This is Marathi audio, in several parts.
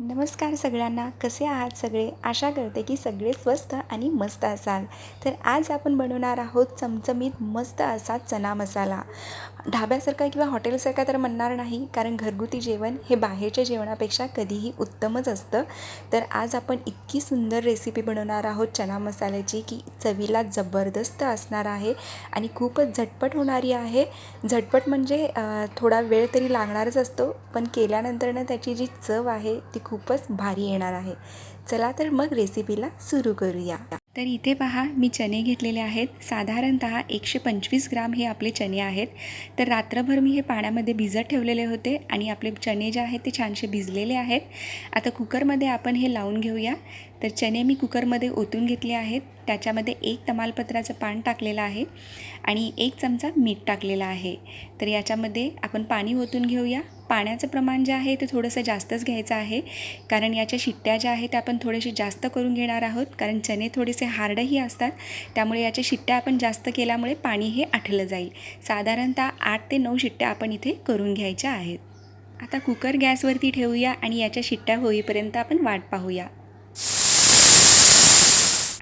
नमस्कार सगळ्यांना. कसे आहात सगळे? आशा करते की सगळे स्वस्त आणि मस्त असाल. तर आज आपण बनवणार आहोत चमचमीत मस्त असा चना मसाला. ढाब्यासारखा किंवा हॉटेलसारखा तर म्हणणार नाही कारण घरगुती जेवण हे बाहेरच्या जेवणापेक्षा कधीही उत्तमच असतं. तर आज आपण इतकी सुंदर रेसिपी बनवणार आहोत चना मसाल्याची की चवीला जबरदस्त असणार आहे आणि खूपच झटपट होणारी आहे. झटपट म्हणजे थोडा वेळ तरी लागणारच असतो पण केल्यानंतरनं त्याची जी चव आहे ती खूपच भारी येणार आहे. चला तर मग रेसिपीला सुरू करूया. तर इथे पहा मी चणे घेतलेले आहेत. साधारणत एकशे पंचवीस ग्राम हे आपले चणे आहेत. तर रात्रभर मी हे पाण्यामध्ये भिजत ठेवलेले होते आणि आपले चणे जे आहेत ते छानसे भिजलेले आहेत. आता कुकरमध्ये आपण हे लावून घेऊया. तर चणे मी कुकरमध्ये ओतून घेतले आहेत. त्याच्यामध्ये एक तमालपत्राचं पान टाकलेलं आहे आणि एक चमचा मीठ टाकलेलं आहे. तर याच्यामध्ये आपण पाणी ओतून घेऊया. पाण्याचं प्रमाण जे आहे ते थोडंसं जास्तच घ्यायचं आहे. कारण याच्या शिट्ट्या ज्या आहेत त्या आपण थोडेसे जास्त करून घेणार आहोत. कारण चणे थोडेसे हार्डही असतात. त्यामुळे याच्या शिट्ट्या आपण जास्त केल्यामुळे पाणी हे आठलं जाईल. साधारणतः आठ ते नऊ शिट्ट्या आपण इथे करून घ्यायच्या आहेत. आता कुकर गॅसवरती ठेवूया आणि याच्या शिट्ट्या होईपर्यंत आपण वाट पाहूया.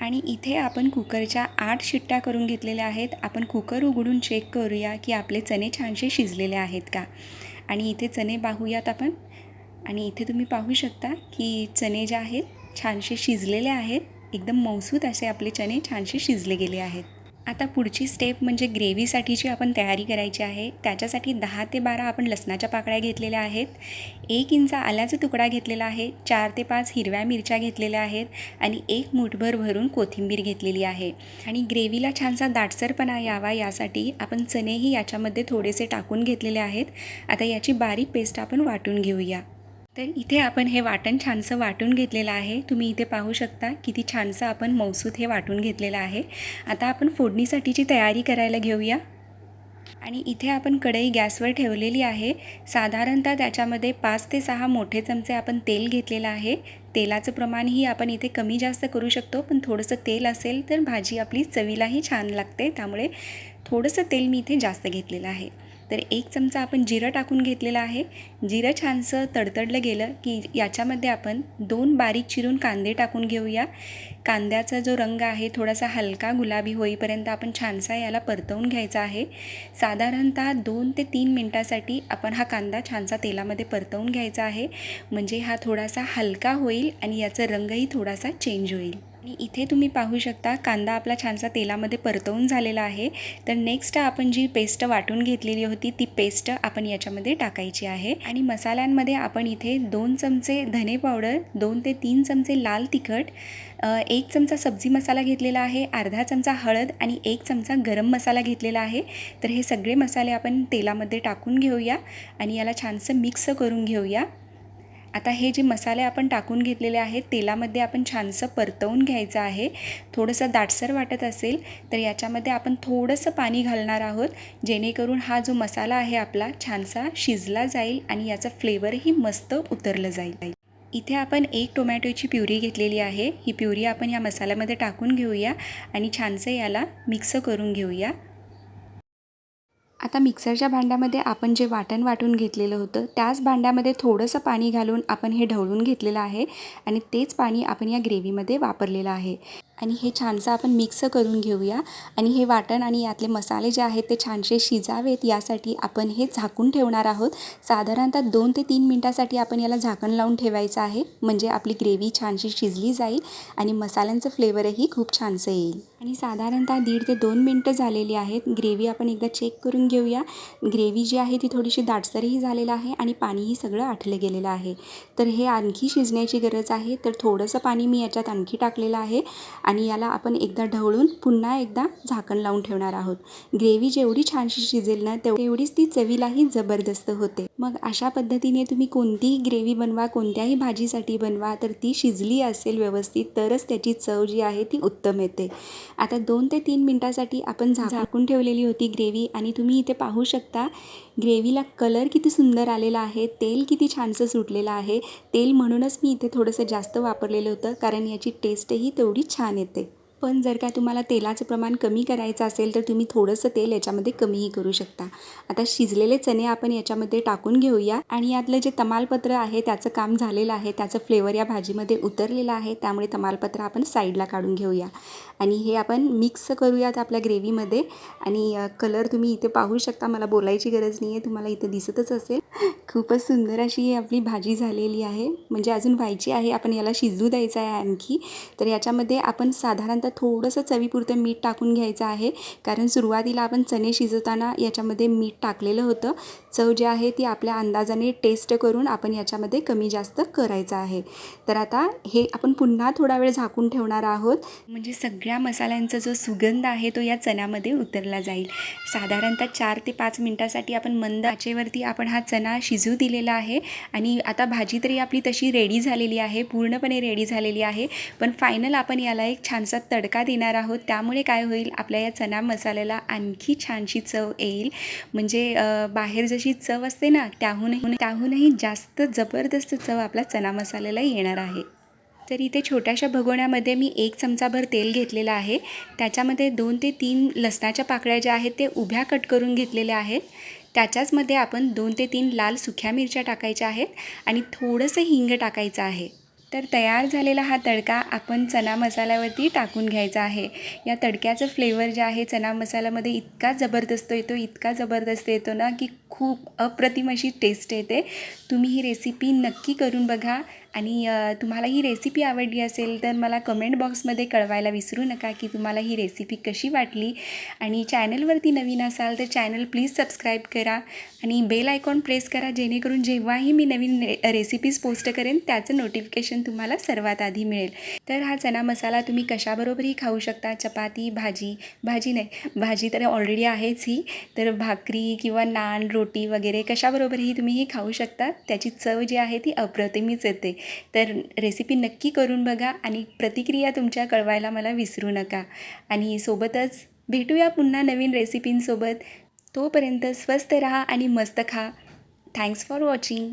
आणि इथे आपण कुकरच्या आठ शिट्ट्या करून घेतलेल्या आहेत. आपण कुकर उघडून चेक करूया की आपले चणे छानसे शिजलेले आहेत का? आणि इथे चणे पाहूयात आपण. आणि इथे तुम्ही पाहू शकता की चणे जे आहेत छानसे शिजलेले आहेत. एकदम मौसूत असे आपले चणे छानसे शिजले गेले आहेत. आता पुढची स्टेप म्हणजे ग्रेव्हीसाठीची आपण तयारी करायची आहे त्याच्यासाठी दहा ते बारा आपण लसणाच्या पाकळ्या घेतलेल्या आहेत. एक इंच आल्याचा तुकडा घेतलेला आहे चार ते पाच हिरव्या मिरच्या घेतलेल्या आहेत आणि एक मुठभर भरून कोथिंबीर घेतलेली आहे. आणि ग्रेव्हीला छानसा दाटसरपणा यावा यासाठी आपण चणेही याच्यामध्ये थोडेसे टाकून घेतलेले आहेत. आता याची बारीक पेस्ट आपण वाटून घेऊया. तर इथे आपण हे वाटण छानसं वाटून घेतलेलं आहे. तुम्ही इथे पाहू शकता किती छानसं आपण मौसूद हे वाटून घेतलेलं आहे. आता आपण फोडणीसाठीची तयारी करायला घेऊया. आणि इथे आपण कढई गॅसवर ठेवलेली आहे. साधारणतः त्याच्यामध्ये पाच ते सहा मोठे चमचे आपण तेल घेतलेलं आहे. तेलाचं प्रमाणही आपण इथे कमी जास्त करू शकतो पण थोडंसं तेल असेल तर भाजी आपली चवीलाही छान लागते. त्यामुळे थोडंसं तेल मी इथे जास्त घेतलेलं आहे. तर एक चमचा आपण जिरं टाकून घेतलेलं आहे. जिरं छानसं तडतडलं गेलं की याच्यामध्ये आपण दोन बारीक चिरून कांदे टाकून घेऊया. कांद्याचा जो रंग आहे थोडासा हलका गुलाबी होईपर्यंत आपण छानसा याला परतवून घ्यायचा आहे. साधारणतः दोन ते तीन मिनटासाठी आपण हा कांदा छानसा तेलामध्ये परतवून घ्यायचा आहे. म्हणजे हा थोडासा हलका होईल आणि याचा रंगही थोडासा चेंज होईल. आणि इथे तुम्ही पाहू शकता कांदा आपला छानसा तेलामध्ये परतवून झालेला आहे. तर नेक्स्ट आपण जी पेस्ट वाटून घेतलेली होती ती पेस्ट आपण याच्यामध्ये टाकायची आहे. आणि मसाल्यांमध्ये आपण इथे दोन चमचे धने पावडर दोन ते तीन चमचे लाल तिखट एक चमचा सब्जी मसाला घेतलेला आहे अर्धा चमचा हळद आणि एक चमचा गरम मसाला घेतलेला आहे. तर हे सगळे मसाले आपण तेलामध्ये टाकून घेऊया आणि याला छानसं मिक्स करून घेऊया. आता हे जे मसाले आपण टाकून घेतलेले आहेत तेलामध्ये आपण छानसं परतवून घ्यायचं आहे. थोडंसं दाटसर वाटत असेल तर याच्यामध्ये आपण थोडंसं पाणी घालणार आहोत. जेणेकरून हा जो मसाला आहे आपला छानसा शिजला जाईल आणि याचा फ्लेवरही मस्त उतरलं जाईल. इथे आपण एक टोमॅटोची प्युरी घेतलेली आहे. ही प्युरी आपण या मसाल्यामध्ये टाकून घेऊया आणि छानसं याला मिक्स करून घेऊया. आता मिक्सरच्या भांड्यामध्ये आपण जे वाटण वाटून घेतलेलं होतं त्याच भांड्यामध्ये थोडंसं पाणी घालून आपण हे ढवळून घेतलेलं आहे आणि तेच पाणी आपण या ग्रेव्हीमध्ये वापरलेलं आहे. आणि हे छानसं आपण मिक्स करून घेऊया. आणि हे वाटण आणि यातले मसाले जे आहेत ते छानसे शिजावेत. यासाठी आपण हे झाकून ठेवणार आहोत. साधारणतः दोन ते तीन मिनटासाठी आपण याला झाकण लावून ठेवायचं आहे. म्हणजे आपली ग्रेव्ही छानशी शिजली जाईल आणि मसाल्यांचं फ्लेवरही खूप छानसं येईल. आणि साधारणतः दीड ते दोन मिनटं झालेली आहेत. ग्रेव्ही आपण एकदा चेक करून घेऊया. ग्रेव्ही जी आहे ती थोडीशी दाटसरही झालेलं आहे आणि पाणीही सगळं आटलं गेलेलं आहे. तर हे आणखी शिजण्याची गरज आहे. तर थोडंसं पाणी मी याच्यात आणखी टाकलेलं आहे. आणि याला आपण एकदा ढवळून पुन्हा एकदा झाकण लावून ठेवणार आहोत. ग्रेव्ही जेवढी छानशी शिजेल ना तेवढीच ती चवीलाही जबरदस्त होते. मग अशा पद्धतीने तुम्ही कोणतीही ग्रेव्ही बनवा कोणत्याही भाजीसाठी बनवा तर ती शिजली असेल व्यवस्थित तरच त्याची चव जी आहे ती उत्तम येते. आता दोन ते तीन मिनटासाठी आपण झा झाकून ठेवलेली होती ग्रेव्ही आणि तुम्ही इथे पाहू शकता ग्रेव्हीला कलर किती सुंदर आलेला आहे तेल किती छानसं सुटलेलं आहे. तेल म्हणूनच मी इथे थोडंसं जास्त वापरलेलं होतं कारण याची टेस्टही तेवढी छान येते पण जर का तुम्हाला तेलाचं प्रमाण कमी करायचं असेल तर तुम्ही थोडंसं तेल याच्यामध्ये कमीही करू शकता. आता शिजलेले चणे आपण याच्यामध्ये टाकून घेऊया. आणि यातलं जे तमालपत्र आहे त्याचं काम झालेलं आहे. त्याचं फ्लेवर या भाजीमध्ये उतरलेलं आहे. त्यामुळे तमालपत्र आपण साईडला काढून घेऊया. आणि हे आपण मिक्स करूयात आपल्या ग्रेव्हीमध्ये आणि कलर तुम्ही इथे पाहू शकता. मला बोलायची गरज नाही आहे तुम्हाला इथे दिसतच असेल. खूपच सुंदर अशी ही आपली भाजी झालेली आहे. म्हणजे अजून व्हायची आहे. आपण याला शिजू द्यायचं आहे आणखी. तर याच्यामध्ये आपण साधारणतः आता थोडंसं चवीपुरतं मीठ टाकून घ्यायचं आहे. कारण सुरुवातीला आपण चणे शिजवताना याच्यामध्ये मीठ टाकलेलं होतं. चव जी आहे ती आपल्या अंदाजाने टेस्ट करून आपण याच्यामध्ये कमी जास्त करायचं आहे. तर आता हे आपण पुन्हा थोडा वेळ झाकून ठेवणार आहोत. म्हणजे सगळ्या मसाल्यांचा जो सुगंध आहे तो या चण्यामध्ये उतरला जाईल. साधारणतः चार ते पाच मिनटासाठी आपण मंद आचेवरती आपण हा चणा शिजू दिलेला आहे. आणि आता भाजी तरी आपली तशी रेडी झालेली आहे. पूर्णपणे रेडी झालेली आहे. पण फायनल आपण याला एक छानसा तडका देणार आहोत. त्यामुळे काय होईल? आपल्या या चणा मसाल्याला आणखी छानशी चव येईल. म्हणजे बाहेर जशी चव असते ना त्याहूनही त्याहूनही जास्त जबरदस्त चव आपल्या चणा मसाल्याला येणार आहे. तर इथे छोट्याशा भगोण्यामध्ये मी एक चमचाभर तेल घेतलेलं आहे. त्याच्यामध्ये दोन ते तीन लसणाच्या पाकळ्या ज्या आहेत ते उभ्या कट करून घेतलेल्या आहेत. त्याच्याचमध्ये आपण दोन ते तीन लाल सुक्या मिरच्या टाकायच्या आहेत आणि थोडंसं हिंग टाकायचं आहे. तर तयार झालेला हा तडका आपण चना मसाल्यावरती टाकून घ्यायचा आहे. या तडक्याचं फ्लेवर जे आहे चना मसाल्यामध्ये इतका जबरदस्त येतो इतका जबरदस्त येतो ना की खूप अप्रतिम अशी टेस्ट येते. तुम्ही ही रेसिपी नक्की करून बघा. आणि तुम्हाला ही रेसिपी आवडली असेल तर मला कमेंट बॉक्समध्ये कळवायला विसरू नका की तुम्हाला ही रेसिपी कशी वाटली. आणि चॅनलवरती नवीन असाल तर चॅनल प्लीज सबस्क्राईब करा. आणि बेल आयकॉन प्रेस करा जेणेकरून जेव्हाही मी नवीन रेसिपीज पोस्ट करेन त्याचं नोटिफिकेशन तुम्हाला सर्वात आधी मिळेल. तर हा चना मसाला तुम्ही कशाबरोबरही खाऊ शकता. चपाती भाजी भाजी नाही भाजी तर ऑलरेडी आहेच ही. तर भाकरी किंवा नान रोटी वगैरे कशाबरोबरही तुम्ही ही खाऊ शकता. त्याची चव जी आहे ती अप्रतिमीच येते. तर रेसिपी नक्की करून बघा आणि प्रतिक्रिया तुमच्या कळवायला मला विसरू नका. आणि सोबतच भेटूया पुन्हा नवीन रेसिपींसोबत तोपर्यंत स्वस्त रहा आणि मस्त खा. Thanks for watching